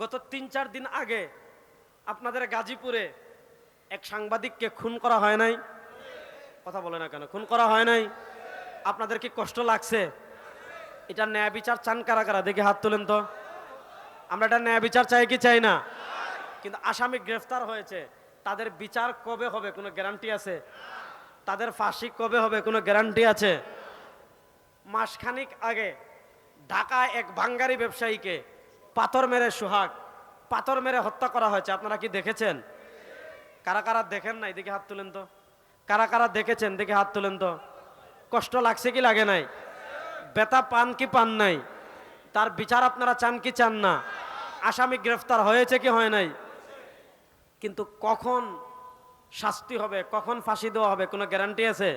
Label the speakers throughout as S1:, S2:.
S1: গত তিন চার দিন আগে আপনাদের গাজীপুরে এক সাংবাদিককে খুন করা হয় নাই? কথা বলে না কেন? খুন করা হয় নাই? আপনাদের কি কষ্ট লাগছে? এটা ন্যায় বিচার চান কারা কারা? দেখে হাত তোলেন তো। আমরা এটা ন্যায় বিচার চাই কি চাই না? কিন্তু আসামি গ্রেফতার হয়েছে। তাদের বিচার কবে হবে কোনো গ্যারান্টি আছে? তাদের ফাঁসি কবে হবে কোনো গ্যারান্টি আছে? মাসখানিক আগে ঢাকায় এক বাঙ্গারি ব্যবসায়ীকে পাথর মেরে সোহাগ, পাথর মেরে হত্যা করা হয়েছে। আপনারা কি দেখেছেন? কারা কারা দেখেন নাই এদিকে হাত তুলেন তো। কারা কারা দেখেছেন? দেখে হাত তুলেন তো। কষ্ট লাগছে কি লাগে নাই? বেতা পান কি পান নাই? তার বিচার আপনারা চান কি চান না? আসামি গ্রেফতার হয়েছে কি হয় নাই? কিন্তু কখন শাস্তি হবে, কখন ফাঁসি দেওয়া হবে, কোনো গ্যারান্টি আছে?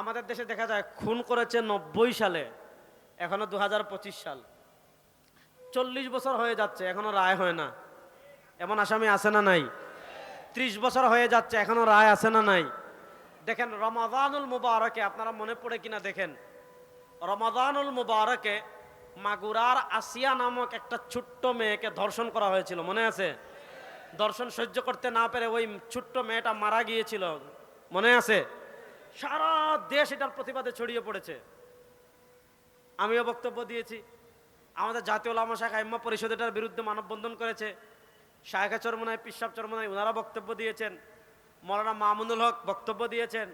S1: আমাদের দেশে দেখা যায়, খুন করেছে নব্বই সালে, এখনও দু হাজার পঁচিশ সাল। চল্লিশ বছর হয়ে যাচ্ছে, এখনও রায় হয় না। এমন আসামি আছে না নাই? ত্রিশ বছর হয়ে যাচ্ছে, এখনও রায় আছে না নাই? দেখেন, রমাদানুল মুবারকে আপনারা মনে পড়ে কিনা দেখেন? রমাদানুল মুবারকে মাগুরার আসিয়া নামক একটা ছোট্ট মেয়েকে ধর্ষণ করা হয়েছিল, মনে আছে? দর্শন সহ্য করতে না পেরে ওই ছোট্ট মেয়েটা মারা গিয়েছিল, মনে আছে? সারা দেশ এটার প্রতিবাদে ছড়িয়ে পড়েছে। আমিও বক্তব্য দিয়েছি আমাদের জাতীয় লামা শাখা ইম্মা পরিষদ এটার বিরুদ্ধে মানববন্ধন করেছে। শায়খা চরমনায়, পিসাব চরমনায় ওনারা বক্তব্য দিয়েছেন। মৌলানা মামুনুল হক বক্তব্য দিয়েছেন।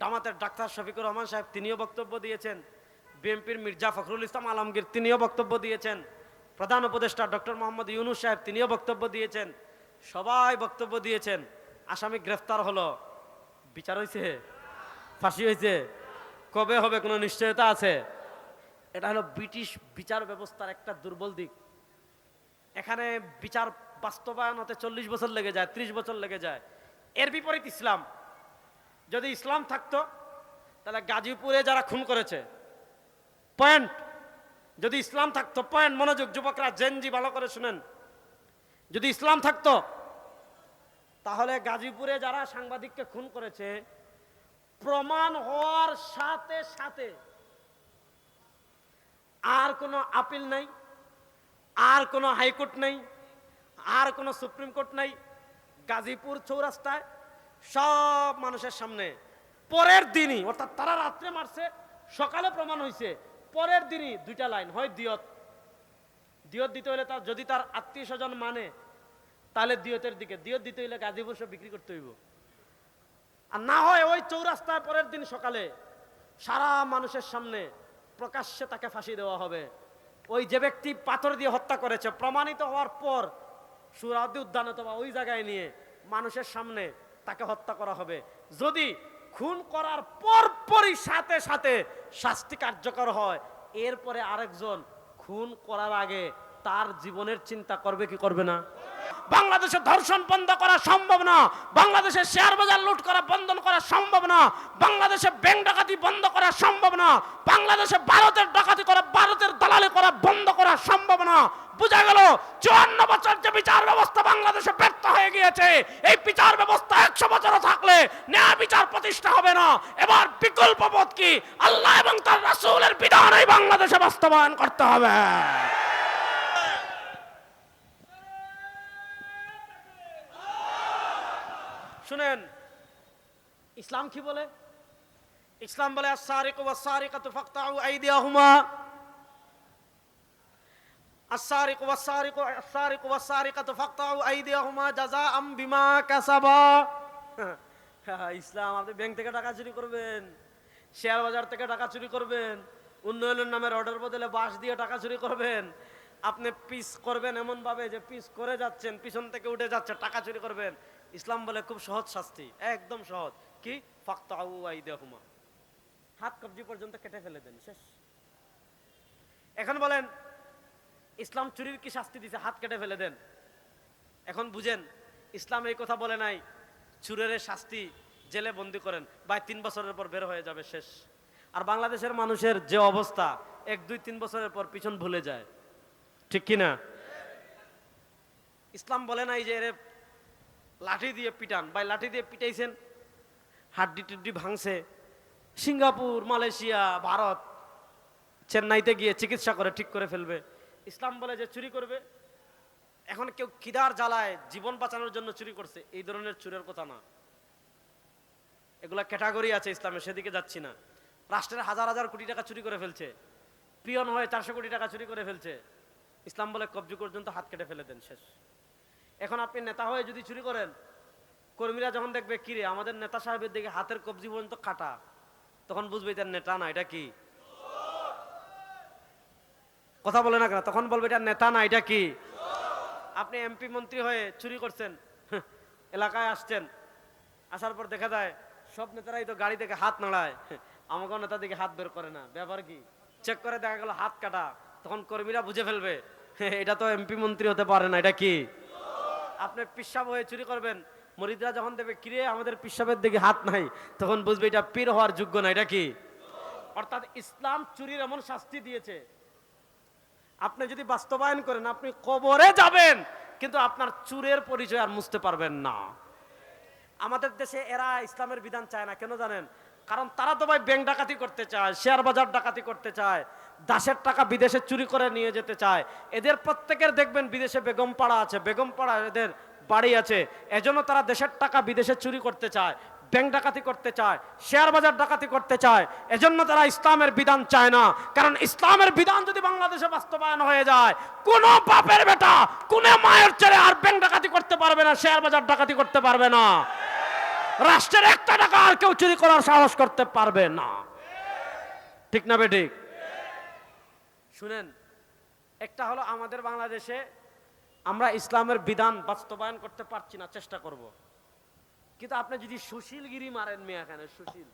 S1: ডামাতের ডাক্তার শফিকুর রহমান সাহেব তিনিও বক্তব্য দিয়েছেন। বিএনপির মির্জা ফখরুল ইসলাম আলমগীর তিনিও বক্তব্য দিয়েছেন। প্রধান উপদেষ্টা ডক্টর মোহাম্মদ ইউনুস সাহেব তিনিও বক্তব্য দিয়েছেন। সবাই বক্তব্য দিয়েছেন। আসামি গ্রেফতার হলো। বিচার হয়েছে ফাঁসি হয়েছে কবে হবে কোনো নিশ্চয়তা আছে? এটা হলো ব্রিটিশ বিচার ব্যবস্থার একটা দুর্বল দিক। এখানে বিচার বাস্তবায়ন হতে চল্লিশ বছর লেগে যায়, ত্রিশ বছর লেগে যায়। এর বিপরীত ইসলাম। যদি ইসলাম থাকতো, তাহলে গাজীপুরে যারা খুন করেছে, পয়েন্ট। যদি ইসলাম থাকতো, পয়েন্ট। মনোযোগ, যুবকরা জেনজি ভালো করে শুনেন। যদি ইসলাম থাকতো, তাহলে গাজীপুরে যারা সাংবাদিককে খুন করেছে, প্রমাণ হওয়ার সাথে সাথে আর কোনো আপিল নাই, আর কোনো হাইকোর্ট নাই, আর কোনো সুপ্রিম কোর্ট নাই, গাজীপুর চৌরাস্তায় সব মানুষের সামনে। পরের দিনই, অর্থাৎ তারা রাত্রে মারছে, সকালে প্রমাণ হয়েছে পরের দিনই দুইটা লাইন হয় দিয়ত। দিয়ত দিতে হলে তার, যদি তার আত্মীয় স্বজন মানে তাহলে দিয়তের দিকে। দিয়ত দিতে হইলে গাজীপুর সব বিক্রি করতে হইব। আর না হয় ওই চৌরাস্তায় পরের দিন সকালে সারা মানুষের সামনে প্রকাশ্যে তাকে ফাঁসি দেওয়া হবে। ওই যে ব্যক্তি পাথর দিয়ে হত্যা করেছে, প্রমাণিত হওয়ার পর সুরাদি উদ্যান অথবা ওই জায়গায় নিয়ে মানুষের সামনে তাকে হত্যা করা হবে। যদি খুন করার পরপরই সাথে সাথে শাস্তি কার্যকর হয়, এরপরে আরেকজন খুন করার আগে তার জীবনের চিন্তা করবে কি করবে না? বাংলাদেশে ধর্ষণ বন্ধ করা সম্ভব না। বাংলাদেশে শেয়ার বাজার লুট করা বন্ধ করা সম্ভব না। বাংলাদেশে ব্যাংক ডাকাতি বন্ধ করা সম্ভব না। বাংলাদেশে ভারতের ডাকাতি করা, ভারতের দালালি করা বন্ধ করা সম্ভব না। বোঝা গেল? চুয়ান্ন বছর যে বিচার ব্যবস্থা বাংলাদেশে ব্যর্থ হয়ে গিয়েছে, এই বিচার ব্যবস্থা একশো বছরও থাকলে ন্যায় বিচার প্রতিষ্ঠা হবে না। এবার বিকল্প পথ কি? আল্লাহ এবং তার রাসূলের বিধান এই বাংলাদেশে বাস্তবায়ন করতে হবে। শুনেন, ইসলাম কি বলে? ইসলাম বলে কাসাবা। ইসলাম, আপনি ব্যাংক থেকে টাকা চুরি করবেন, শেয়ার বাজার থেকে টাকা চুরি করবেন, উন্নয়নের নামের অর্ডার বদলে বাস দিয়ে টাকা চুরি করবেন, আপনি পিস করবেন এমন ভাবে যে পিস করে যাচ্ছেন, পিছন থেকে উঠে যাচ্ছে, টাকা চুরি করবেন। ইসলাম বলে খুব সহজ শাস্তি, একদম সহজ। কি? হাত কবজি পর্যন্ত কেটে ফেলে দেন, শেষ। এখন বলেন, ইসলাম চুরির কি শাস্তি দিছে? হাত কেটে ফেলে দেন। এখন বুঝেন, ইসলাম এই কথা বলে নাই, চুরের শাস্তি জেলে বন্দি করেন বা তিন বছরের পর বের হয়ে যাবে, শেষ। আর বাংলাদেশের মানুষের যে অবস্থা, এক, দুই, তিন বছরের পর পিছন ভুলে যায়। ঠিক কি না ইসলাম বলে নাই যে এরে লাঠি দিয়ে পিটান। বা লাঠি দিয়ে পিটাইছেন, হাড্ডি টুড্ডি ভাঙছে। সিঙ্গাপুর, মালয়েশিয়া, ভারত, চেন্নাইতে গিয়ে চিকিৎসা করে ঠিক করে ফেলবে। ইসলাম বলে যে চুরি করবে। এখন কেউ কিদার জ্বালায় জীবন বাঁচানোর জন্য চুরি করছে, এই ধরনের চুরের কথা না। এগুলা ক্যাটাগরি আছে ইসলামে, সেদিকে যাচ্ছি না। রাষ্ট্রের হাজার হাজার কোটি টাকা চুরি করে ফেলছে। পিয়ন হয়ে চারশো কোটি টাকা চুরি করে ফেলছে। ইসলাম বলে কবজি পর্যন্ত হাত কেটে ফেলে দেন, শেষ। এখন আপনি নেতা হয়ে যদি চুরি করেন, কর্মীরা যখন দেখবে কিরে আমাদের নেতা সাহেবের দিকে হাতের কবজি পর্যন্ত কাটা। তখন বুঝবে এটা নেতা না, এটা কি? কথা বলে না কেন? তখন বলবে, এটা নেতা না, এটা কি? আপনি এমপি মন্ত্রী হয়ে চুরি করছেন এলাকায় আসছেন, আসার পর দেখা যায়, সব নেতারাই তো গাড়ি থেকে হাত নাড়ায়। আমাকেও নেতা দিকে হাত বের করে না। ব্যাপার কি? চেক করে দেখা গেল হাত কাটা। তখন কর্মীরা বুঝে ফেলবে এটা তো এমপি মন্ত্রী হতে পারে না, এটা কি? আপনি পিসাব হয়ে চুরি করবেন। মরিদরা যখন দেবে কিরে, আমাদের পিসাবের দিকে হাত নাই, তখন বুঝবে এটা পীর হওয়ার যোগ্য না, এটা কি? অর্থাৎ ইসলাম চুরির এমন শাস্তি দিয়েছে। আপনি যদি বাস্তবায়ন করেন, আপনি কবরে যাবেন, কিন্তু আপনার চুরের পরিচয় আর মুছতে পারবেন না। আমাদের দেশে এরা ইসলামের বিধান চায় না, কেন জানেন? কারণ তারা তো ভাই ব্যাংক ডাকাতি করতে চায়, শেয়ার বাজার ডাকাতি করতে চায় দাসের টাকা বিদেশে চুরি করে নিয়ে যেতে চায়। এদের প্রত্যেকের দেখবেন বিদেশে বেগম পাড়া আছে বেগম পাড়া এদের বাড়ি আছে। এজন্য তারা দেশের টাকা বিদেশে চুরি করতে চায়, ব্যাংক ডাকাতি করতে চায়, শেয়ার বাজার ডাকাতি করতে চায়। এজন্য তারা ইসলামের বিধান চায় না। কারণ ইসলামের বিধান যদি বাংলাদেশে বাস্তবায়ন হয়ে যায়, কোনো বাপের বেটা, কোন মায়ের ছেলে আর ব্যাংক ডাকাতি করতে পারবে না, শেয়ার বাজার ডাকাতি করতে পারবে না। রাষ্ট্রের একটা টাকা আর কেউ চুরি করার সাহস করতে পারবে না। ঠিক না বেঠিক শুনেন, একটা হলো আমাদের বাংলাদেশে আমরা ইসলামের বিধান বাস্তবায়ন করতে পারছি না, চেষ্টা করব। কিন্তু আপনি যদি সুশীলগিরি মারেন মেয়ে এখানে সুশীল।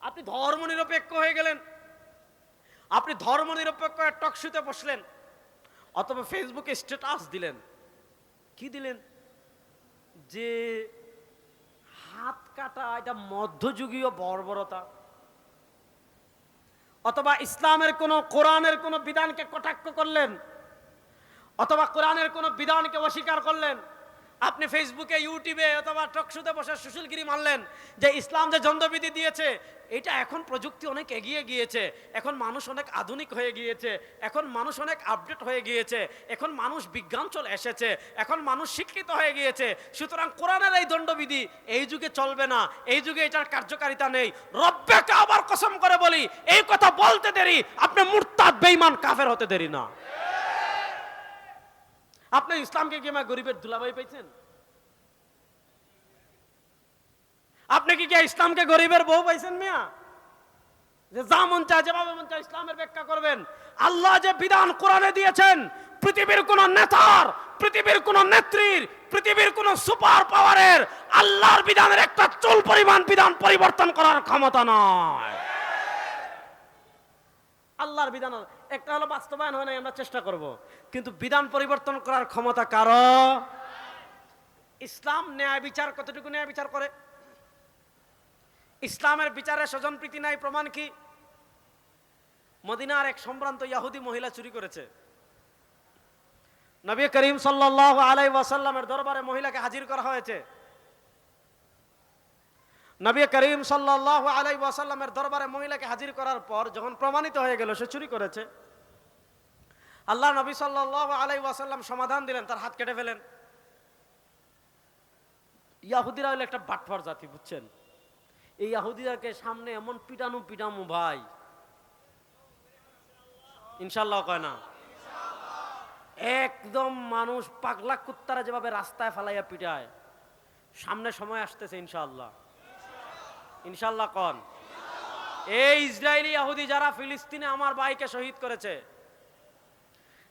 S1: আপনি ধর্ম নিরপেক্ষ হয়ে গেলেন। আপনি ধর্ম নিরপেক্ষ টকশুতে বসলেন। অথবা ফেসবুকে স্ট্যাটাস দিলেন। কি দিলেন? যে হাত কাটা, এটা মধ্যযুগীয় বর্বরতা। অথবা ইসলামের কোনো কোরআনের কোনো বিধানকে কটাক্ষ করলেন? অথবা কোরআনের কোনো বিধানকে অস্বীকার করলেন? আপনি ফেসবুকে ইউটিউবে অথবা টকশুতে বসে সুশীলগিরি মানলেন যে ইসলাম যে জন্দবিধি দিয়েছে, এটা এখন প্রযুক্তি অনেক এগিয়ে গিয়েছে, এখন মানুষ অনেক আধুনিক হয়ে গিয়েছে, এখন মানুষ অনেক আপডেট হয়ে গিয়েছে, এখন মানুষ বিজ্ঞান চলে এসেছে, এখন মানুষ শিক্ষিত হয়ে গিয়েছে। সুতরাং কোরআনের এই দণ্ডবিধি এই যুগে চলবে না, এই যুগে এটার কার্যকারিতা নেই। রব্বেকে আবার কসম করে বলি, এই কথা বলতে দেরি, আপনি মুরতাদ, বেঈমান, কাফের হতে দেরি না। আপনি ইসলামকে কি গরিবের দুলাভাই পাইছেন? আপনি কি ইসলামকে গরিবের বউ পাইছেন মিয়া? যে যা মন চায়, যেভাবে মন চায় ইসলামের ব্যাখ্যা করবেন। আল্লাহ যে বিধান কোরআনে দিয়েছেন, পৃথিবীর কোন নেতার, পৃথিবীর কোন নেত্রীর, পৃথিবীর কোন সুপার পাওয়ারের আল্লাহর বিধানের একটা চুল পরিমাণ বিধান পরিবর্তন করার ক্ষমতা নয় আল্লাহর বিধান একটা হলো বাস্তবায়ন হয় না আমরা চেষ্টা করব। কিন্তু বিধান পরিবর্তন করার ক্ষমতা কারও? ইসলাম ন্যায় বিচার কতটুকু ন্যায় বিচার করে? ইসলামের বিচারে স্বজন প্রীতি নাই, প্রমাণ কি? মদিনার এক সম্ভ্রান্ত ইয়াহুদি মহিলা চুরি করেছে। নবী করিম সাল্লাহ আলাই ওয়াসাল্লামের দরবারে মহিলাকে হাজির করা হয়েছে। নবী করিম সাল্লাহ আলাই ওয়াসাল্লামের দরবারে মহিলাকে হাজির করার পর যখন প্রমাণিত হয়ে গেল সে চুরি করেছে আল্লাহ নবী সাল্লাহ আলাই ওয়াসাল্লাম সমাধান দিলেন, তার হাত কেটে ফেলেন। ইয়াহুদিরা হলো একটা বাটফার জাতি, বুঝছেন? এই ইয়াহুদিরাকে সামনে এমন পিটানো পিটামু ভাই। ইনশাল্লাহ কয় না? একদম মানুষ পাগলা কুত্তারা যেভাবে রাস্তায় ফালাইয়া পিটায়, সামনে সময় আসতেছে ইনশাল্লাহ ইনশাল্লাহ কন। এই ইসরায়েলি ইহুদি যারা ফিলিস্তিনে আমার ভাইকে শহীদ করেছে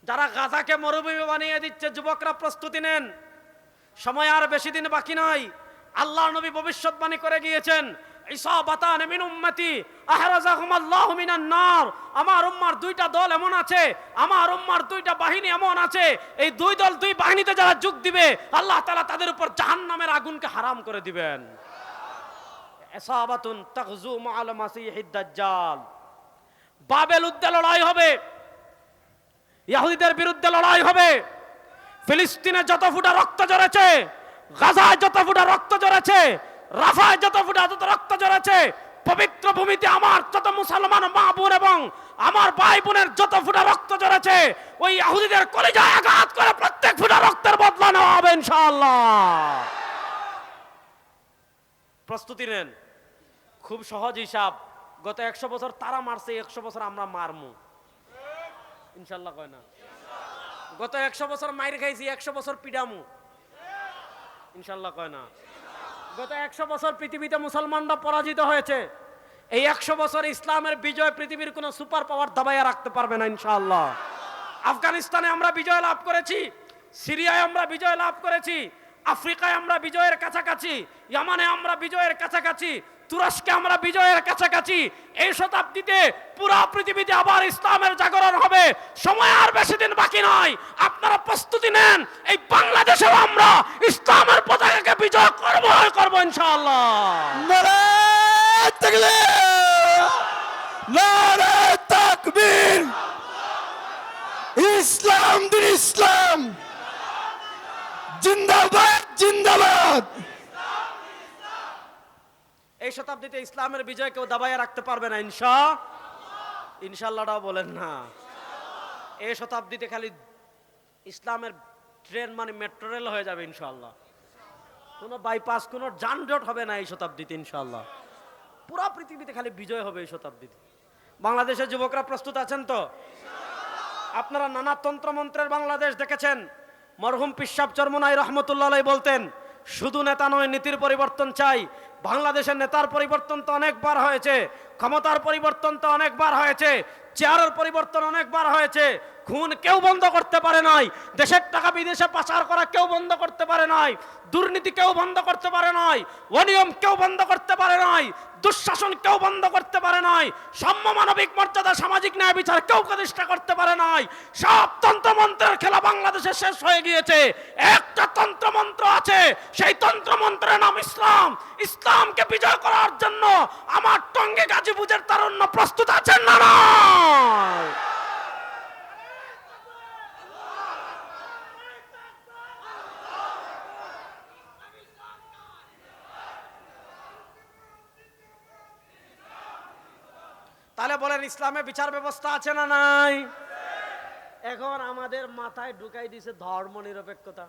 S1: যারা গাজাকে মরুভূমি বানিয়ে দিচ্ছে, যুবকরা প্রস্তুতি নেন। সময় আর বেশি দিন বাকি নাই। আল্লাহ নবী ভবিষ্যৎবাণী করে গিয়েছেন আমার উম্মার দুইটা দল এমন আছে, আমার উম্মার দুইটা বাহিনী এমন আছে। এই দুই দল দুই বাহিনীতে যারা যোগ দিবে, আল্লাহ তাআলা তাদের উপর জাহান্নামের আগুনকে হারাম করে দিবেন। বাবেল উদ্দে লড়াই হবে। ইহুদিদের বিরুদ্ধে লড়াই হবে। ফিলিস্তিনে যত ফুটা রক্ত ঝরেছে, গাজায় যত ফুটা রক্ত ঝরেছে, রাফায় যত ফুটা যত রক্ত ঝরেছে, পবিত্র ভূমিতে আমার যত মুসলমান মা বোন এবং আমার ভাই বোনের যত ফুটা রক্ত ঝরেছে, ওই ইহুদিদের কলিজায় আঘাত করে প্রত্যেক ফুটা রক্তের বদলা নেওয়া হবে ইনশাআল্লাহ। প্রস্তুতি নেন। খুব সহজ হিসাব, গত একশো বছর তারা মারছে, একশো বছর আমরা মারমু। ইনশাল্লাহ কয় না। গত একশো বছর মায়ের খাইছি, একশো বছর পিডামু। ইনশাল্লাহ কয় না। গত একশো বছর পৃথিবীতে মুসলমানরা পরাজিত হয়েছে। এই একশো বছর ইসলামের বিজয় পৃথিবীর কোনো সুপার পাওয়ার দাবাইয়া রাখতে পারবে না ইনশাল্লাহ আফগানিস্তানে আমরা বিজয় লাভ করেছি, সিরিয়ায় আমরা বিজয় লাভ করেছি আফ্রিকায় আমরা বিজয়ের কাছাকাছি, ইয়ামানে আমরা বিজয়ের কাছাকাছি, তুরস্কে আমরা বিজয়ের কাছাকাছি, এই শতাব্দীতে পুরা পৃথিবীতে আবার ইসলামের জাগরণ হবে। সময় আর বেশি দিন বাকি নয়। আপনারা প্রস্তুতি নেন, এই বাংলাদেশেও আমরা ইসলামের পতাকাকে বিজয় করব করব ইনশাআল্লাহ।
S2: ইসলাম দিন ইসলাম। জিন্দাবাদ জিন্দাবাদ!
S1: এই শতাব্দীতে ইসলামের বিজয় কেউ দাবাইয়া রাখতে পারবে না, ইনশা ইনশাল্লাহটাও বলেন না। এই শতাব্দীতে খালি ইসলামের ট্রেন মানে মেট্রো রেল হয়ে যাবে ইনশাল্লাহ কোনো বাইপাস, কোনো যানজট হবে না এই শতাব্দীতে ইনশাল্লাহ পুরা পৃথিবীতে খালি বিজয় হবে এই শতাব্দীতে। বাংলাদেশের যুবকরা প্রস্তুত আছেন তো? আপনারা নানা তন্ত্রমন্ত্রের বাংলাদেশ দেখেছেন? মরহুম পিসাব চরমনাই রহমতুল্লাহ বলতেন, শুধু নেতা নয়, নীতির পরিবর্তন চাই। বাংলাদেশের নেতার পরিবর্তন তো অনেকবার হয়েছে, ক্ষমতার পরিবর্তন তো অনেকবার হয়েছে, চেয়ারের পরিবর্তন অনেকবার হয়েছে খুন কেউ বন্ধ করতে পারে নাই। দেশের টাকা বিদেশে পাচার করা কেউ বন্ধ করতে পারে নাই। দুর্নীতি কেউ বন্ধ করতে পারে নাই। অনিয়ম কেউ বন্ধ করতে পারে নাই। দুঃশাসন কেউ বন্ধ করতে পারে নাই। সাম্য মানবিক মর্যাদা, সামাজিক ন্যায় বিচার কেউ প্রতিষ্ঠা করতে পারে নাই। সব তন্ত্রমন্ত্রের খেলা বাংলাদেশে শেষ হয়ে গিয়েছে। একটা তন্ত্রমন্ত্র আছে। সেই তন্ত্রমন্ত্রের নাম ইসলাম। ইসলামকে বিজয় করার জন্য আমার টঙ্গে গাজীপুজের তারুণ্য প্রস্তুত আছেন না? তাহলে বলেন, ইসলামে বিচার ব্যবস্থা আছে না নাই? এখন আমাদের মাথায় ঢুকাই দিছে ধর্ম নিরপেক্ষতা।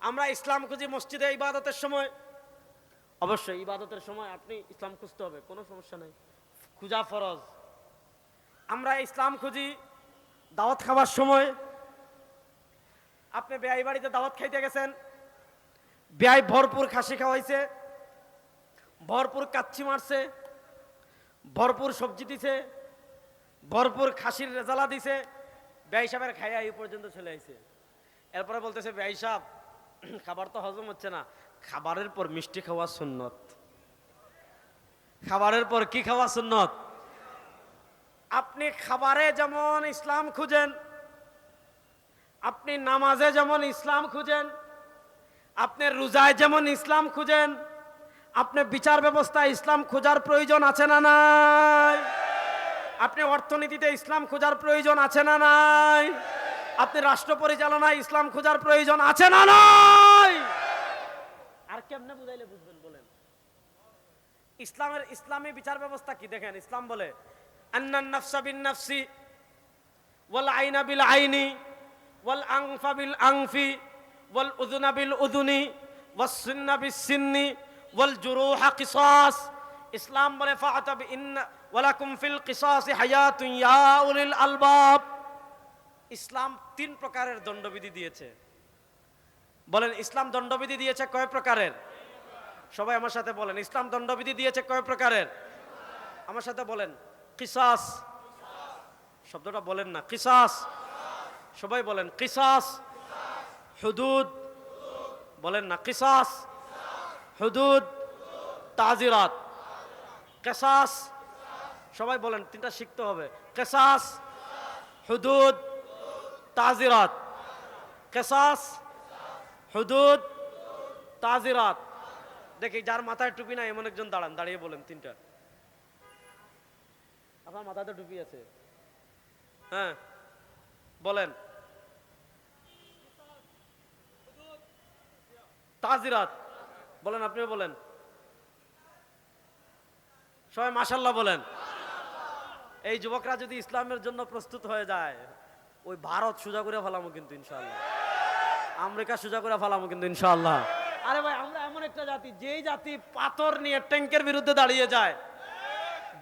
S1: আমরা ইসলাম খুঁজি মসজিদে ইবাদতের সময়। অবশ্যই, ইবাদতের সময় আপনি ইসলাম খুঁজতে হবে, কোনো সমস্যা নেই। খুঁজা ফরজ। আমরা ইসলাম খুঁজি দাওয়াত খাবার সময়। আপনি বেআই বাড়িতে দাওয়াত খাইতে গেছেন, বেআই ভরপুর খাসি খাওয়াইছে, ভরপুর কাচ্ছি মারছে ভরপুর সবজি দিছে, ভরপুর খাসির রেজালা দিছে, ব্যয় সাহেবের খাইয়া এই পর্যন্ত চলে আইছে। এরপরে বলতেছে, ব্যয় সাহেব খাবার তো হজম হচ্ছে না। খাবারের পর মিষ্টি খাওয়া সুন্নত। খাবারের পর কি খাওয়া সুন্নত? আপনি খাবারে যেমন ইসলাম খুঁজেন, আপনি নামাজে যেমন ইসলাম খুঁজেন, আপনি রোজায় যেমন ইসলাম খুঁজেন আপনি বিচার ব্যবস্থায় ইসলাম খোঁজার প্রয়োজন আছে না নাই? আপনি অর্থনীতিতে ইসলাম খোঁজার প্রয়োজন আছে না নাই? আপনি রাষ্ট্র পরিচালনায় ইসলাম খোঁজার প্রয়োজন আছে না নাই? আর কেমনে বুঝাইলে বুঝবেন বলেন? ইসলামের ইসলামী বিচার ব্যবস্থা কি দেখেন? ইসলাম বলে, আন্নান নাফসা বিন নাফসি, ওয়াল আইনা বিল আইনি, ওয়াল আংফা বিল আংফি, ওয়াল উযুনা বিল উযুনি, ওয়াস বিস সিন্নি কিসাস। ইসলাম বলে উলিল আলবাব। ইসলাম তিন প্রকারের দণ্ডবিধি দিয়েছে। বলেন, ইসলাম দণ্ডবিধি দিয়েছে কয় প্রকারের? সবাই আমার সাথে বলেন, ইসলাম দণ্ডবিধি দিয়েছে কয় প্রকারের? আমার সাথে বলেন, কিসাস। শব্দটা বলেন না, কিসাস। সবাই বলেন, কিসাস। হুদুদ। বলেন না, কিসাস। হুদুদ, তাজিরাত, কেসাস, সবাই বলেন, তিনটা শিখতে হবে। কেসাস, হুদুদ, তাজিরাত। কেসাস, হুদুদ, তাজিরাত। দেখি, যার মাথায় টুপি নাই, এমন একজন দাঁড়ান, দাঁড়িয়ে বলেন তিনটা। আপনার মাথাতে টুপি আছে? হ্যাঁ বলেন। তাজিরাত। বলেন আপনিও বলেন। সবাই মাসাল্লাহ বলেন। এই যুবকরা যদি ইসলামের জন্য প্রস্তুত হয়ে যায় ওই ভারত সোজা করে ফেলামো কিন্তু ইনশাল্লাহ আমেরিকা সোজা করে ফেলামো কিন্তু ইনশাআল্লাহ। আরে ভাই আমরা এমন একটা জাতি যেই জাতি পাথর নিয়ে ট্যাঙ্কের বিরুদ্ধে দাঁড়িয়ে যায়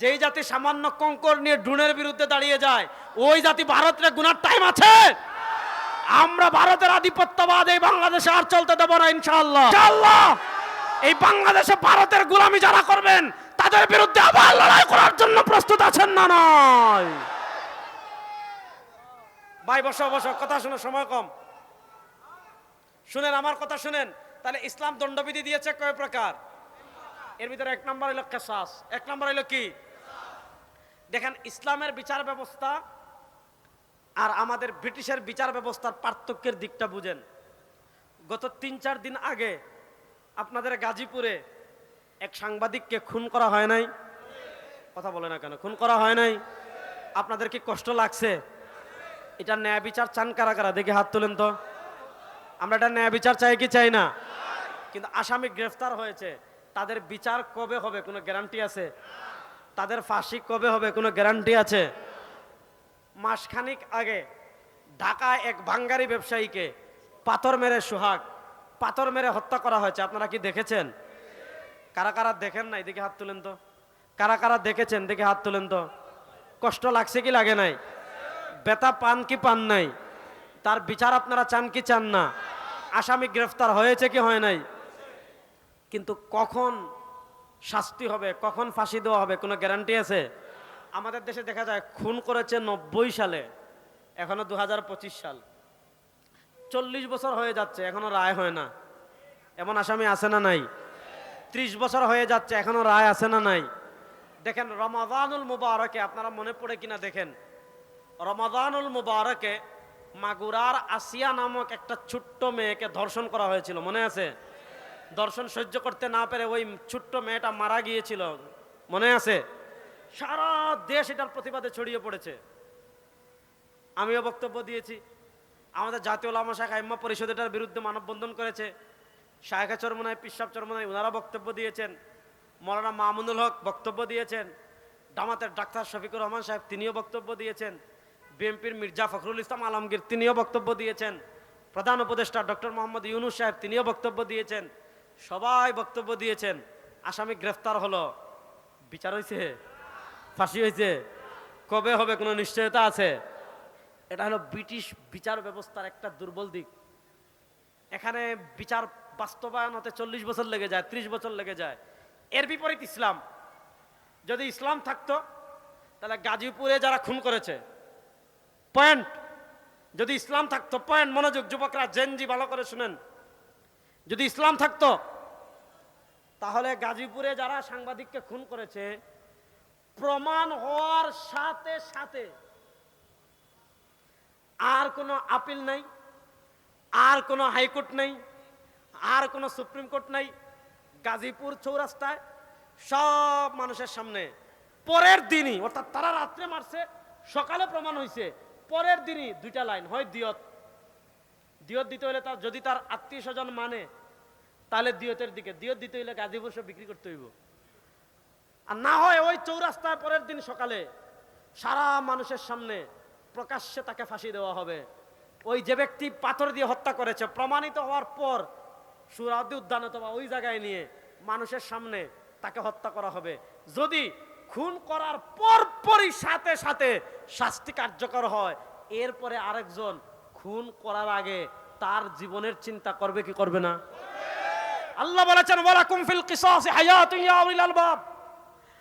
S1: যেই জাতি সামান্য কঙ্কর নিয়ে ড্রোনের বিরুদ্ধে দাঁড়িয়ে যায় ওই জাতি ভারতের গুনার টাইম আছে। আমরা ভারতের আধিপত্যবাদ এই বাংলাদেশে আর চলতে দেবো না ইনশাআল্লাহ। ইনশাআল্লাহ। এই বাংলাদেশে ভারতের গোলামি যারা করবেন, তাদের বিরুদ্ধে আবার লড়াই করার জন্য প্রস্তুত আছেন না নয়। ভাই, বসো বসো, কথা শুনো, সময় কম। শুনেন, আমার কথা শুনেন। তাহলে ইসলাম দণ্ডবিধি দিয়েছে কয় প্রকার? এর ভিতরে এক নম্বর হইল কেসাস, এক নম্বর হইল কি? দেখেন, ইসলামের বিচার ব্যবস্থা আর আমাদের ব্রিটিশের বিচার ব্যবস্থার পার্থক্যের দিকটা বুঝেন। গত তিন চার দিন আগে আপনাদের গাজীপুরে এক সাংবাদিককে খুন করা হয় নাই? কথা বলে না কেন? খুন করা হয় নাই? আপনাদের কি কষ্ট লাগছে? এটা ন্যায় বিচার চান কারা কারা? দেখে হাত তুলেন তো। আমরা এটা ন্যায় বিচার চাই কি চাই না? কিন্তু আসামি গ্রেফতার হয়েছে। তাদের বিচার কবে হবে কোনো গ্যারান্টি আছে? তাদের ফাঁসি কবে হবে কোনো গ্যারান্টি আছে? মাসখানিক আগে ঢাকায় এক ভাঙ্গারি ব্যবসায়ীকে পাথর মেরে সোহাগ পাথর মেরে হত্যা করা হয়েছে। আপনারা কি দেখেছেন? কারা কারা দেখেন নাই? এদিকে হাত তুলেন তো। কারা কারা দেখেছেন? দেখে হাত তুলেন তো। কষ্ট লাগছে কি লাগে নাই? বেতা পান কি পান নাই? তার বিচার আপনারা চান কি চান না? আসামি গ্রেফতার হয়েছে কি হয় নাই? কিন্তু কখন শাস্তি হবে? কখন ফাঁসি দেওয়া হবে? কোনো গ্যারান্টি আছে? আমাদের দেশে দেখা যায়, খুন করেছে নব্বই সালে, এখনও দু হাজার পঁচিশ সাল। চল্লিশ বছর হয়ে যাচ্ছে, এখনও রায় হয় না। এমন আসামি আছে না নাই? ত্রিশ বছর হয়ে যাচ্ছে, এখনও রায় আছে না নাই? দেখেন, রমাদানুল মুবারকে আপনারা মনে পড়ে কিনা দেখেন। রমাদানুল মুবারকে মাগুরার আসিয়া নামক একটা ছোট্ট মেয়েকে ধর্ষণ করা হয়েছিল, মনে আছে? দর্শন সহ্য করতে না পেরে ওই ছোট্ট মেয়েটা মারা গিয়েছিল, মনে আছে? সারা দেশ এটার প্রতিবাদে ছড়িয়ে পড়েছে। আমিও বক্তব্য দিয়েছি আমাদের জাতীয় লামা শাখা ইম্মা পরিষদ এটার বিরুদ্ধে মানববন্ধন করেছে। শায়খা চরমনায় পিসাব চরমনায় ওনারা বক্তব্য দিয়েছেন। মৌলানা মামুনুল হক বক্তব্য দিয়েছেন। ডামাতের ডাক্তার শফিকুর রহমান সাহেব তিনিও বক্তব্য দিয়েছেন। বিএনপির মির্জা ফখরুল ইসলাম আলমগীর তিনিও বক্তব্য দিয়েছেন। প্রধান উপদেষ্টা ডক্টর মোহাম্মদ ইউনুস সাহেব তিনিও বক্তব্য দিয়েছেন। সবাই বক্তব্য দিয়েছেন। আসামি গ্রেফতার হলো। বিচার হয়েছে ফাঁসি হয়েছে কবে হবে কোনো নিশ্চয়তা আছে? এটা হলো ব্রিটিশ বিচার ব্যবস্থার একটা দুর্বল দিক। এখানে বিচার বাস্তবায়ন হতে চল্লিশ বছর লেগে যায়, ত্রিশ বছর লেগে যায়। এর বিপরীত ইসলাম। যদি ইসলাম থাকতো, তাহলে গাজীপুরে যারা খুন করেছে, পয়েন্ট। যদি ইসলাম থাকতো, পয়েন্ট। মনোযোগ, যুবকরা জেনজি ভালো করে শুনেন। যদি ইসলাম থাকতো, তাহলে গাজীপুরে যারা সাংবাদিককে খুন করেছে, প্রমাণ হওয়ার সাথে সাথে আর কোনো আপিল নাই, আর কোনো হাইকোর্ট নাই, আর কোনো সুপ্রিম কোর্ট নাই, গাজীপুর চৌরাস্তায় সব মানুষের সামনে। পরের দিনই, অর্থাৎ তারা রাত্রে মারছে, সকালে প্রমাণ হয়েছে পরের দিনই দুইটা লাইন হয় দিয়ত। দিয়ত দিতে হলে তার যদি তার আত্মীয় স্বজন মানে তাহলে দিয়তের দিকে। দিয়ত দিতে হইলে গাজীপুর সব বিক্রি করতে হইব। আর না হয় ওই চৌরাস্তায় পরের দিন সকালে সারা মানুষের সামনে প্রকাশ্যে তাকে ফাঁসি দেওয়া হবে। ওই যে ব্যক্তি পাথর দিয়ে হত্যা করেছে, প্রমাণিত হওয়ার পর সুরাদি উদ্যান অথবা ওই জায়গায় নিয়ে মানুষের সামনে তাকে হত্যা করা হবে। যদি খুন করার পরপরই সাথে সাথে শাস্তি কার্যকর হয়, এরপরে আরেকজন খুন করার আগে তার জীবনের চিন্তা করবে কি করবে না? আল্লাহ বলেছেন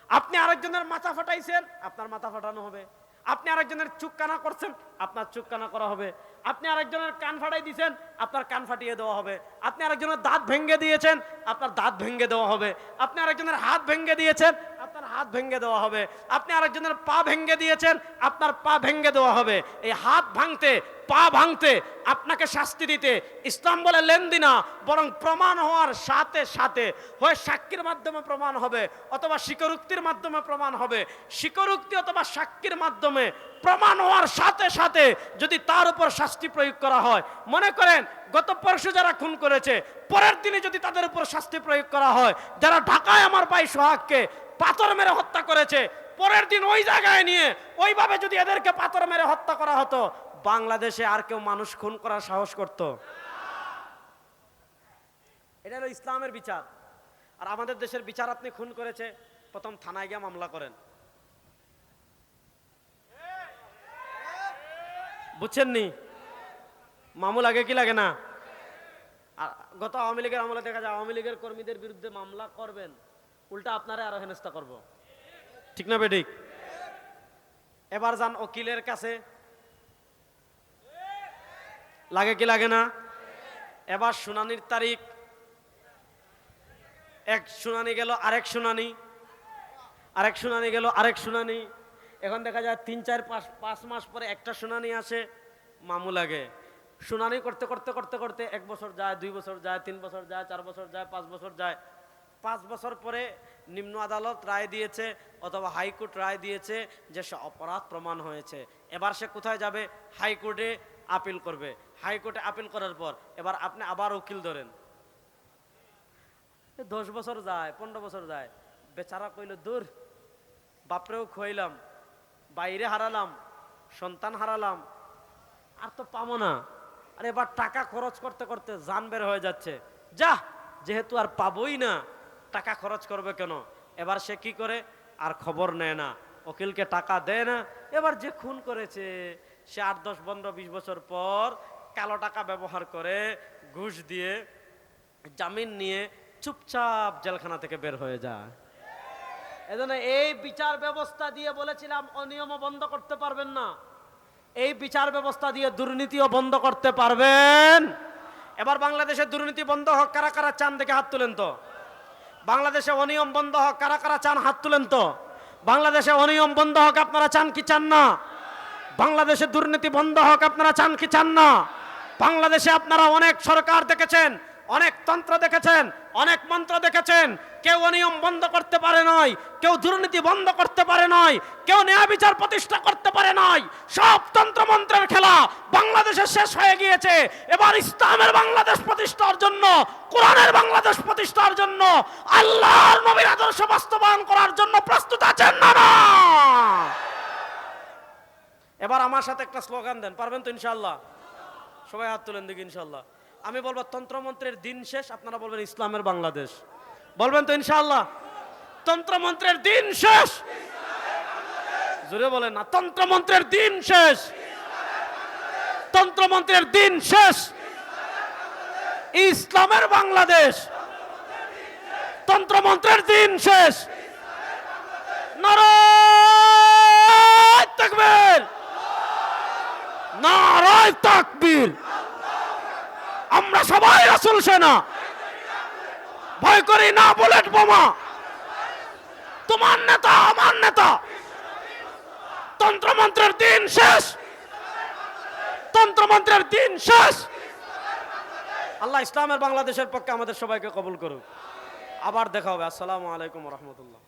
S1: আপনি আরেকজনের মাথা ফাটাইছেন, আপনার মাথা ফাটানো হবে। আপনি আরেকজনের চুপ কানা করছেন, আপনার চুপ কানা করা হবে। আপনি আরেকজনের কান ফাটাই দিয়েছেন, আপনার কান ফাটিয়ে দেওয়া হবে। আপনি আরেকজনের দাঁত ভেঙে দিয়েছেন, আপনার দাঁত ভেঙে দেওয়া হবে। আপনি আরেকজনের হাত ভেঙে দিয়েছেন আপনার হাত ভেঙে দেওয়া হবে। আপনি আরেকজনের পা ভেঙে দিয়েছেন, আপনার পা ভেঙে দেওয়া হবে। এই হাত ভাঙতে, পা ভাঙতে, আপনাকে শাস্তি দিতে ইসলাম বলে লেনদি না, বরং প্রমাণ হওয়ার সাথে সাথে হয় সাক্ষীর মাধ্যমে প্রমাণ হবে, অথবা স্বীকারোক্তির মাধ্যমে প্রমাণ হবে। স্বীকারোক্তি অথবা সাক্ষীর মাধ্যমে প্রমাণ হওয়ার সাথে সাথে যদি তার উপর শাস্তি প্রয়োগ করা হয়, মনে করেন গত পরশু যারা খুন করেছে, পরের দিনে যদি তাদের উপর শাস্তি প্রয়োগ করা হয়, যারা ঢাকায় আমার ভাই সোহাগকে পাথর মেরে হত্যা করেছে। পরের দিন ওই জায়গায় নিয়ে ওইভাবে যদি এদেরকে পাথর মেরে হত্যা করা হতো, বাংলাদেশে আর কেউ মানুষ খুন করার সাহস করত। এটা হলো ইসলামের বিচার। আর আমাদের দেশের বিচার আপনি খুন করেছে, প্রথম থানায় গিয়ে মামলা করেন। বুঝছেন নি মামুল আগে কি লাগে না? গত আওয়ামী লীগের আমলে দেখা যায় আওয়ামী লীগের কর্মীদের বিরুদ্ধে মামলা করবেন। উল্টা আপনারা আরও হেনস্থা করব। ঠিক না বেঠিক? এবার যান ওকিলের কাছে। লাগে কি লাগে না? এবার শুনানির তারিখ। এক শুনানি গেল আরেক শুনানি। আরেক শুনানি গেল আরেক শুনানি। এখন দেখা যায় তিন চার পাঁচ পাঁচ মাস পরে একটা শুনানি আসে মামু লাগে। শুনানি করতে করতে করতে করতে এক বছর যায় দুই বছর যায় তিন বছর যায় চার বছর যায় পাঁচ বছর যায়। পাঁচ বছর পরে নিম্ন আদালত রায় দিয়েছে অথবা হাইকোর্ট রায় দিয়েছে যে সে অপরাধ প্রমাণ হয়েছে। এবার সে কোথায় যাবে? হাইকোর্টে আপিল করবে। হাইকোর্টে আপিল করার পর এবার আপনি আবার উকিল ধরেন। দশ বছর যায়, পনেরো বছর যায়। বেচারা কইল, দূর, বাপরেও খোয়াইলাম, বাইরে হারালাম, সন্তান হারালাম, আর তো পাবো না। আর এবার টাকা খরচ করতে করতে জান বের হয়ে যাচ্ছে। যা, যেহেতু আর পাবোই না টাকা খরচ করবে কেন? এবার সে কি করে? আর খবর নেয় না। উকিলকে টাকা দেয় না। এবার যে খুন করেছে, সে আট, দশ, পনেরো, বিশ বছর পর কালো টাকা ব্যবহার করে ঘুষ দিয়ে জামিন নিয়ে চুপচাপ জেলখানা থেকে বের হয়ে যায়। এজন্য এই বিচার ব্যবস্থা দিয়ে বলেছিলাম অনিয়ম বন্ধ করতে পারবেন না। এই বিচার ব্যবস্থা দিয়ে দুর্নীতিও বন্ধ করতে পারবেন। এবার বাংলাদেশে দুর্নীতি বন্ধ হোক, কারা কারা চান দেখে হাত তুলেন তো। বাংলাদেশে অনিয়ম বন্ধ হোক, কারা কারা চান হাত তুলেন তো? বাংলাদেশে অনিয়ম বন্ধ হোক, আপনারা চান কি চান না? বাংলাদেশে দুর্নীতি বন্ধ হোক, আপনারা চান কি চান না? বাংলাদেশে আপনারা অনেক সরকার দেখেছেন অনেক তন্ত্র দেখেছেন, অনেক মন্ত্র দেখেছেন। কেউ অনিয়ম বন্ধ করতে পারে নয় কেউ দুর্নীতি বন্ধ করতে পারে নয় কেউ ন্যায় বিচার প্রতিষ্ঠা করতে পারে নয় সব তন্ত্র মন্ত্রের খেলা বাংলাদেশে শেষ হয়ে গিয়েছে। এবার ইসলামের বাংলাদেশ প্রতিষ্ঠার জন্য, কোরআনের বাংলাদেশ প্রতিষ্ঠার জন্য, আল্লাহর নবীর আদর্শ বাস্তবায়ন করার জন্য প্রস্তুত আছেন না না? এবার আমার সাথে একটা স্লোগান দেন, পারবেন তো ইনশাল্লাহ সবাই হাত তুলেন দেখি ইনশাল্লাহ আমি বলব তন্ত্রমন্ত্রের দিন শেষ, আপনারা বলবেন ইসলামের বাংলাদেশ। বলবেন তো ইনশাল্লাহ তন্ত্রমন্ত্রের দিন শেষ। জোরে বলেন না, তন্ত্রমন্ত্রের দিন শেষ। তন্ত্রমন্ত্রের দিন শেষ। ইসলামের বাংলাদেশ। তন্ত্রমন্ত্রের দিন শেষ। নারায় তাকবীর। নারায় তাকবীর। আমরা সবাই রাসূল সেনা। ভয় করি না বুলেট বোমা। তোমার নেতা, আমার নেতা। তন্ত্রমন্ত্রের দিন শেষ। তন্ত্রমন্ত্রের দিন শেষ। আল্লাহ ইসলামের বাংলাদেশের পক্ষে আমাদের সবাইকে কবুল করুক। আবার দেখা হবে। আসসালামু আলাইকুম রহমতুল্লাহ।